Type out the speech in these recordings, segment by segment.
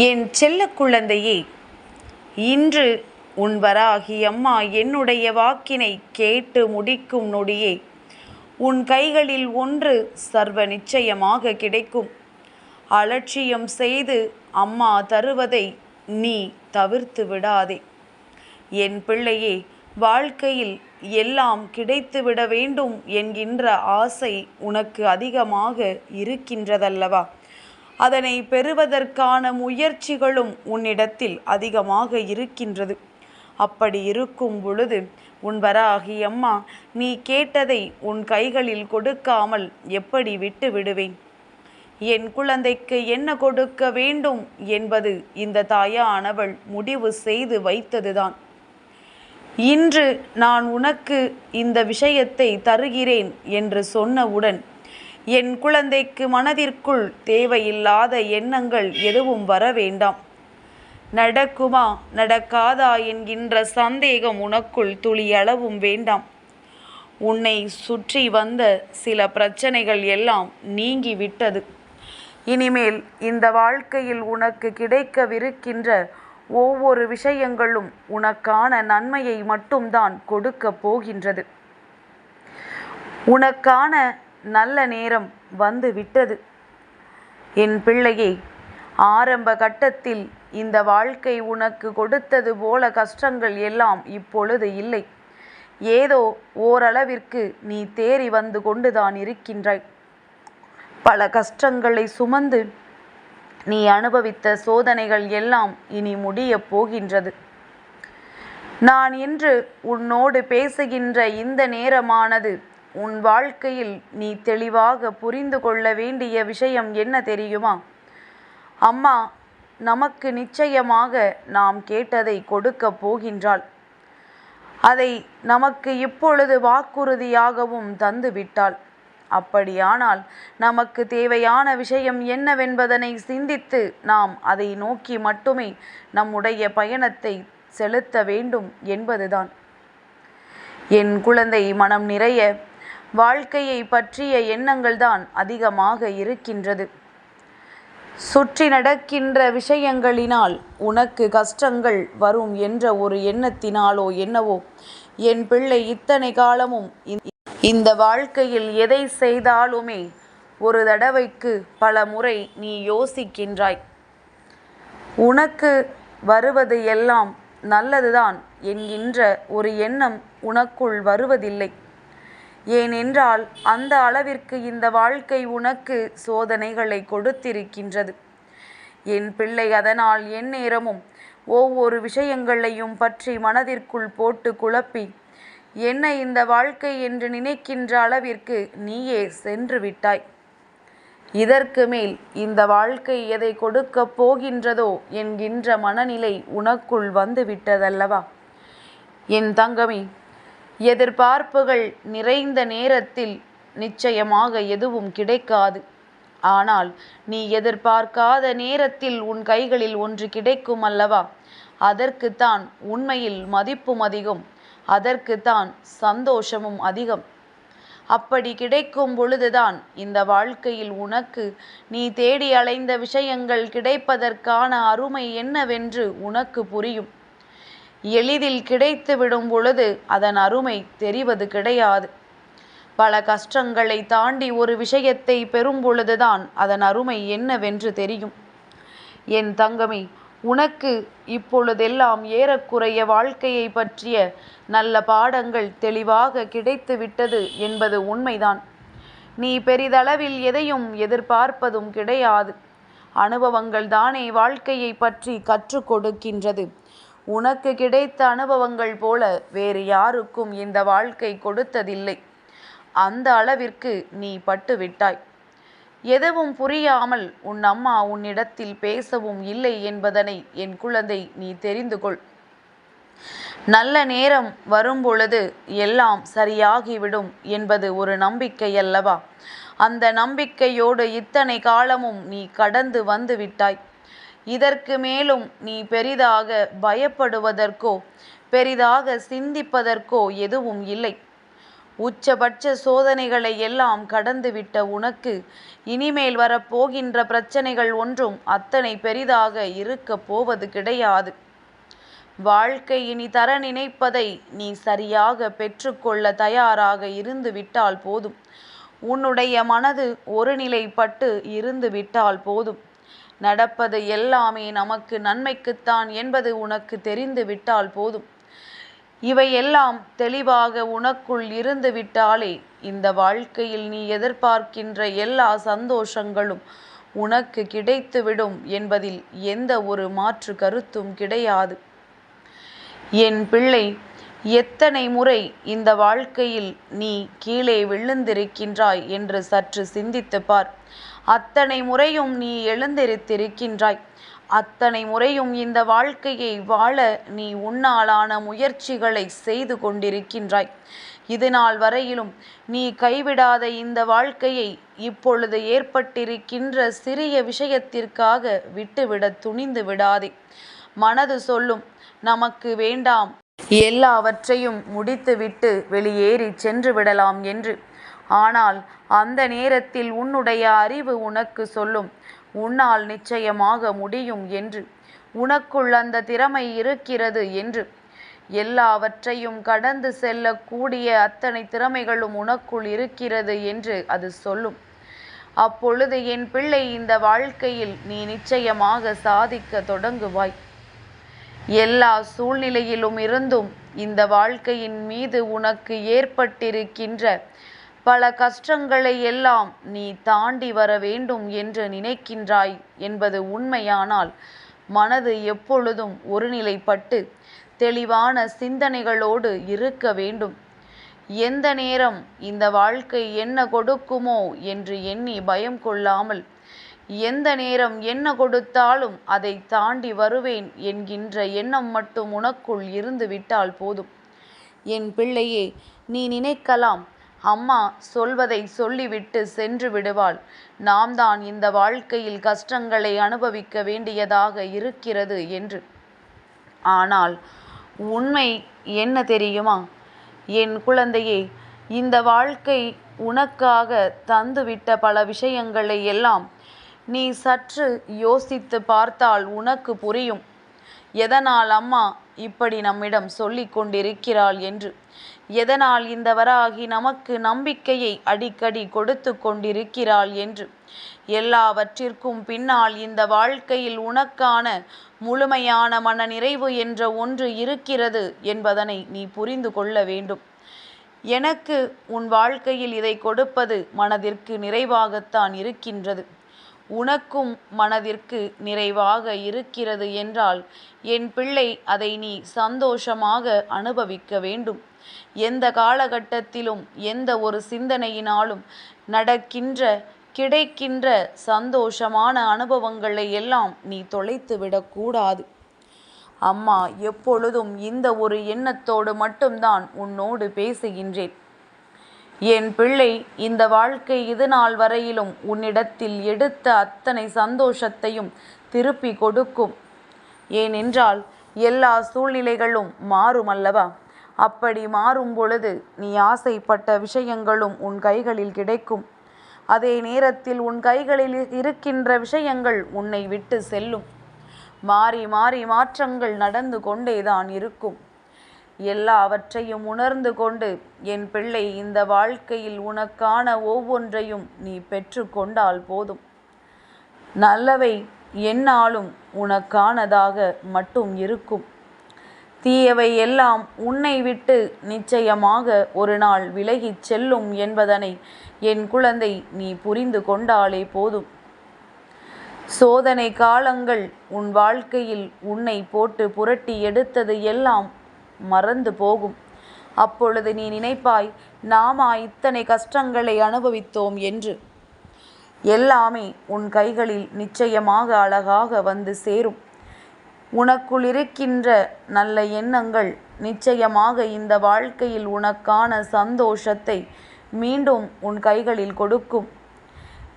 என் செல்ல குழந்தையே இன்று உன் வராகி அம்மா என்னுடைய வாக்கினை கேட்டு முடிக்கும் நொடியே உன் கைகளில் ஒன்று சர்வ நிச்சயமாக கிடைக்கும். அலட்சியம் செய்து அம்மா தருவதை நீ தவிர்த்து விடாதே. என் பிள்ளையே வாழ்க்கையில் எல்லாம் கிடைத்துவிட வேண்டும் என்கின்ற ஆசை உனக்கு அதிகமாக இருக்கின்றதல்லவா? அதனை பெறுவதற்கான முயற்சிகளும் உன்னிடத்தில் அதிகமாக இருக்கின்றது. அப்படி இருக்கும் பொழுது உன் வராகி அம்மா நீ கேட்டதை உன் கைகளில் கொடுக்காமல் எப்படி விட்டு விடுவேன்? என் குழந்தைக்கு என்ன கொடுக்க வேண்டும்? என்பது இந்த தாயானவள் முடிவு செய்து வைத்ததுதான். இன்று நான் உனக்கு இந்த விஷயத்தை தருகிறேன் என்று சொன்னவுடன் என் குழந்தைக்கு மனதிற்குள் தேவையில்லாத எண்ணங்கள் எதுவும் வர வேண்டாம். நடக்குமா நடக்காதா என்கின்ற சந்தேகம் உனக்குள் துளியளவும் வேண்டாம். உன்னை சுற்றி வந்த சில பிரச்சனைகள் எல்லாம் நீங்கிவிட்டது. இனிமேல் இந்த வாழ்க்கையில் உனக்கு கிடைக்கவிருக்கின்ற ஒவ்வொரு விஷயங்களும் உனக்கான நன்மையை மட்டும்தான் கொடுக்கப் போகின்றது. உனக்கான நல்ல நேரம் வந்து விட்டது. என் பிள்ளையே ஆரம்ப கட்டத்தில் இந்த வாழ்க்கை உனக்கு கொடுத்தது போல கஷ்டங்கள் எல்லாம் இப்பொழுது இல்லை. ஏதோ ஓரளவிற்கு நீ தேறி வந்து கொண்டுதான் இருக்கின்றாய். பல கஷ்டங்களை சுமந்து நீ அனுபவித்த சோதனைகள் எல்லாம் இனி முடியப் போகின்றது. நான் இன்று உன்னோடு பேசுகின்ற இந்த நேரமானது உன் வாழ்க்கையில் நீ தெளிவாக புரிந்து கொள்ள வேண்டிய விஷயம் என்ன தெரியுமா? அம்மா நமக்கு நிச்சயமாக நாம் கேட்டதை கொடுக்கப் போகின்றாள். அதை நமக்கு இப்பொழுது வாக்குறுதியாகவும் தந்து விட்டாள். அப்படியானால் நமக்கு தேவையான விஷயம் என்னவென்பதனை சிந்தித்து நாம் அதை நோக்கி மட்டுமே நம்முடைய பயணத்தை செலுத்த வேண்டும் என்பதுதான். என் குழந்தை மனம் நிறைய வாழ்க்கையை பற்றிய எண்ணங்கள்தான் அதிகமாக இருக்கின்றது. சுற்றி நடக்கின்ற விஷயங்களினால் உனக்கு கஷ்டங்கள் வரும் என்ற ஒரு எண்ணத்தினாலோ என்னவோ என் பிள்ளை இத்தனை காலமும் இந்த வாழ்க்கையில் எதை செய்தாலுமே ஒரு தடவைக்கு பல முறை நீ யோசிக்கின்றாய். உனக்கு வருவது எல்லாம் நல்லதுதான் என்கின்ற ஒரு எண்ணம் உனக்குள் வருவதில்லை. ஏனென்றால் அந்த அளவிற்கு இந்த வாழ்க்கை உனக்கு சோதனைகளை கொடுத்திருக்கின்றது. என் பிள்ளை அதனால் என் நேரமும் ஒவ்வொரு விஷயங்களையும் பற்றி மனதிற்குள் போட்டு குழப்பி என்ன இந்த வாழ்க்கை என்று நினைக்கின்ற அளவிற்கு நீயே சென்று விட்டாய். இதற்கு மேல் இந்த வாழ்க்கை எதை கொடுக்கப் போகின்றதோ என்கின்ற மனநிலை உனக்குள் வந்து விட்டதல்லவா என் தங்கமே எதிர்பார்ப்புகள் நிறைந்த நேரத்தில் நிச்சயமாக எதுவும் கிடைக்காது. ஆனால் நீ எதிர்பார்க்காத நேரத்தில் உன் கைகளில் ஒன்று கிடைக்கும் அல்லவா? அதற்குத்தான் உண்மையில் மதிப்பும் அதிகம். அதற்குத்தான் சந்தோஷமும் அதிகம். அப்படி கிடைக்கும் பொழுதுதான் இந்த வாழ்க்கையில் உனக்கு நீ தேடி அலைந்த விஷயங்கள் கிடைப்பதற்கான அருமை என்னவென்று உனக்கு புரியும். எளிதில் கிடைத்து விடும் பொழுது அதன் அருமை தெரிவது கிடையாது. பல கஷ்டங்களை தாண்டி ஒரு விஷயத்தை பெறும் பொழுதுதான் அதன் அருமை என்னவென்று தெரியும். என் தங்கமே உனக்கு இப்பொழுதெல்லாம் ஏறக்குறைய வாழ்க்கையை பற்றிய நல்ல பாடங்கள் தெளிவாக கிடைத்து விட்டது என்பது உண்மைதான். நீ பெரிதளவில் எதையும் எதிர்பார்ப்பதும் கிடையாது. அனுபவங்கள் தானே வாழ்க்கையை பற்றி கற்றுக் கொடுக்கின்றது. உனக்கு கிடைத்த அனுபவங்கள் போல வேறு யாருக்கும் இந்த வாழ்க்கை கொடுத்ததில்லை. அந்த அளவிற்கு நீ பட்டு விட்டாய் எதுவும் புரியாமல் உன் அம்மா உன்னிடத்தில் பேசவும் இல்லை என்பதனை என் குழந்தை நீ தெரிந்து கொள். நல்ல நேரம் வரும்பொழுது எல்லாம் சரியாகிவிடும் என்பது ஒரு நம்பிக்கை அல்லவா? அந்த நம்பிக்கையோடு இத்தனை காலமும் நீ கடந்து வந்து விட்டாய். இதற்கு மேலும் நீ பெரிதாக பயப்படுவதற்கோ பெரிதாக சிந்திப்பதற்கோ எதுவும் இல்லை. உச்சபட்ச சோதனைகளை எல்லாம் கடந்துவிட்ட உனக்கு இனிமேல் வரப்போகின்ற பிரச்சனைகள் ஒன்றும் அத்தனை பெரிதாக இருக்கப் போவது கிடையாது. வாழ்க்கை இனி தர நினைப்பதை நீ சரியாக பெற்றுக்கொள்ள தயாராக இருந்து விட்டால் போதும். உன்னுடைய மனது ஒருநிலைப்பட்டு இருந்து விட்டால் போதும். நடப்பது எல்லாமே நமக்கு நன்மைக்குத்தான் என்பது உனக்கு தெரிந்து விட்டால் போதும். இவையெல்லாம் தெளிவாக உனக்குள் இருந்து விட்டாலே இந்த வாழ்க்கையில் நீ எதிர்பார்க்கின்ற எல்லா சந்தோஷங்களும் உனக்கு கிடைத்துவிடும் என்பதில் எந்த ஒரு மாற்று கருத்தும் கிடையாது. என் பிள்ளை எத்தனை முறை இந்த வாழ்க்கையில் நீ கீழே விழுந்திருக்கின்றாய் என்று சற்று சிந்தித்து பார். அத்தனை முறையும் நீ எழுந்திருத்திருக்கின்றாய். அத்தனை முறையும் இந்த வாழ்க்கையை வாழ நீ உன்னாலான முயற்சிகளை செய்து கொண்டிருக்கின்றாய். இது நாள் வரையிலும் நீ கைவிடாத இந்த வாழ்க்கையை இப்பொழுது ஏற்பட்டிருக்கின்ற சிறிய விஷயத்திற்காக விட்டுவிட துணிந்து விடாதே. மனது சொல்லும் நமக்கு வேண்டாம் எல்லாவற்றையும் முடித்துவிட்டு வெளியேறி சென்று விடலாம் என்று. ஆனால் அந்த நேரத்தில் உன்னுடைய அறிவு உனக்கு சொல்லும். உன்னால் நிச்சயமாக முடியும் என்று. உனக்குள் அந்த திறமை இருக்கிறது என்று. எல்லாவற்றையும் கடந்து செல்லக்கூடிய அத்தனை திறமைகளும் உனக்குள் இருக்கிறது என்று அது சொல்லும். அப்பொழுது என் பிள்ளை இந்த வாழ்க்கையில் நீ நிச்சயமாக சாதிக்க தொடங்குவாய். எல்லா சூழ்நிலையிலும் இருந்தும் இந்த வாழ்க்கையின் மீது உனக்கு ஏற்பட்டிருக்கின்ற பல கஷ்டங்களை எல்லாம் நீ தாண்டி வர வேண்டும் என்று நினைக்கின்றாய் என்பது உண்மையானால் மனது எப்பொழுதும் ஒருநிலைப்பட்டு தெளிவான சிந்தனைகளோடு இருக்க வேண்டும். எந்த நேரம் இந்த வாழ்க்கை என்ன கொடுக்குமோ என்று எண்ணி பயம் கொள்ளாமல் எந்த நேரம் என்ன கொடுத்தாலும் அதை தாண்டி வருவேன் என்கின்ற எண்ணம் மட்டும் உனக்குள் இருந்து விட்டால் போதும். என் பிள்ளையே நீ நினைக்கலாம் அம்மா சொல்வதை சொல்லிவிட்டு சென்று விடுவாள். நாம் தான் இந்த வாழ்க்கையில் கஷ்டங்களை அனுபவிக்க வேண்டியதாக இருக்கிறது என்று. ஆனால் உண்மை என்ன தெரியுமா? என் குழந்தையே இந்த வாழ்க்கை உனக்காக தந்துவிட்ட பல விஷயங்களை எல்லாம் நீ சற்று யோசித்து பார்த்தால் உனக்கு புரியும். எதனால் அம்மா இப்படி நம்மிடம் சொல்லிக் கொண்டிருக்கிறாள் என்று. எதனால் இந்த வராகி நமக்கு நம்பிக்கையை அடிக்கடி கொடுத்து கொண்டிருக்கிறாள் என்று. எல்லாவற்றிற்கும் பின்னால் இந்த வாழ்க்கையில் உனக்கான முழுமையான மன நிறைவு என்ற ஒன்று இருக்கிறது என்பதனை நீ புரிந்து கொள்ள வேண்டும். எனக்கு உன் வாழ்க்கையில் இதை கொடுப்பது மனதிற்கு நிறைவாகத்தான் இருக்கின்றது. உனக்கும் மனதிற்கு நிறைவாக இருக்கிறது என்றால் என் பிள்ளை அதை நீ சந்தோஷமாக அனுபவிக்க வேண்டும். எந்த காலகட்டத்திலும் எந்த ஒரு சிந்தனையினாலும் நடக்கின்ற கிடைக்கின்ற சந்தோஷமான அனுபவங்களை எல்லாம் நீ தொலைத்து விடக்கூடாது அம்மா எப்பொழுதும் இந்த ஒரு எண்ணத்தோடு மட்டும்தான் உன்னோடு பேசுகின்றேன். என் பிள்ளை இந்த வாழ்க்கை இது நாள் வரையிலும் உன்னிடத்தில் எடுத்த அத்தனை சந்தோஷத்தையும் திருப்பி கொடுக்கும். ஏனென்றால் எல்லா சூழ்நிலைகளும் மாறும் அல்லவா அப்படி மாறும் பொழுது நீ ஆசைப்பட்ட விஷயங்களும் உன் கைகளில் கிடைக்கும். அதே நேரத்தில் உன் கைகளில் இருக்கின்ற விஷயங்கள் உன்னை விட்டு செல்லும். மாறி மாறி மாற்றங்கள் நடந்து கொண்டேதான் இருக்கும். எல்லாவற்றையும் உணர்ந்து கொண்டு என் பிள்ளை இந்த வாழ்க்கையில் உனக்கான ஒவ்வொன்றையும் நீ பெற்று கொண்டால் போதும். நல்லவை என்னாலும் உனக்கானதாக மட்டும் இருக்கும். தீயவை எல்லாம் உன்னை விட்டு நிச்சயமாக ஒரு நாள் விலகிச் செல்லும் என்பதனை என் குழந்தை நீ புரிந்து கொண்டாலே போதும். சோதனை காலங்கள் உன் வாழ்க்கையில் உன்னை போட்டு புரட்டி எடுத்தது எல்லாம் மறந்து போகும். அப்பொழுது நீ நினைப்பாய் நாமா இத்தனை கஷ்டங்களை அனுபவித்தோம் என்று. எல்லாமே உன் கைகளில் நிச்சயமாக அழகாக வந்து சேரும். உனக்குள் இருக்கின்ற நல்ல எண்ணங்கள் நிச்சயமாக இந்த வாழ்க்கையில் உனக்கான சந்தோஷத்தை மீண்டும் உன் கைகளில் கொடுக்கும்.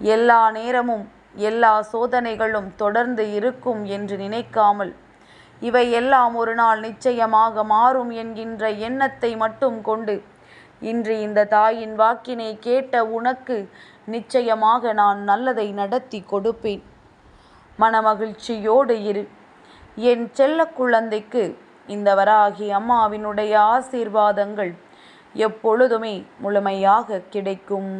எல்லா நேரமும் எல்லா சோதனைகளும் தொடர்ந்து இருக்கும் என்று நினைக்காமல் இவை எல்லாம் ஒரு நாள் நிச்சயமாக மாறும் என்கின்ற எண்ணத்தை மட்டும் கொண்டு இன்று இந்த தாயின் வாக்கினை கேட்ட உனக்கு நிச்சயமாக நான் நல்லதை நடத்தி கொடுப்பேன். மனமகிழ்ச்சியோடு இரு. என் செல்ல குழந்தைக்கு இந்த வராகி அம்மாவினுடைய ஆசீர்வாதங்கள் எப்பொழுதுமே முழுமையாக கிடைக்கும்.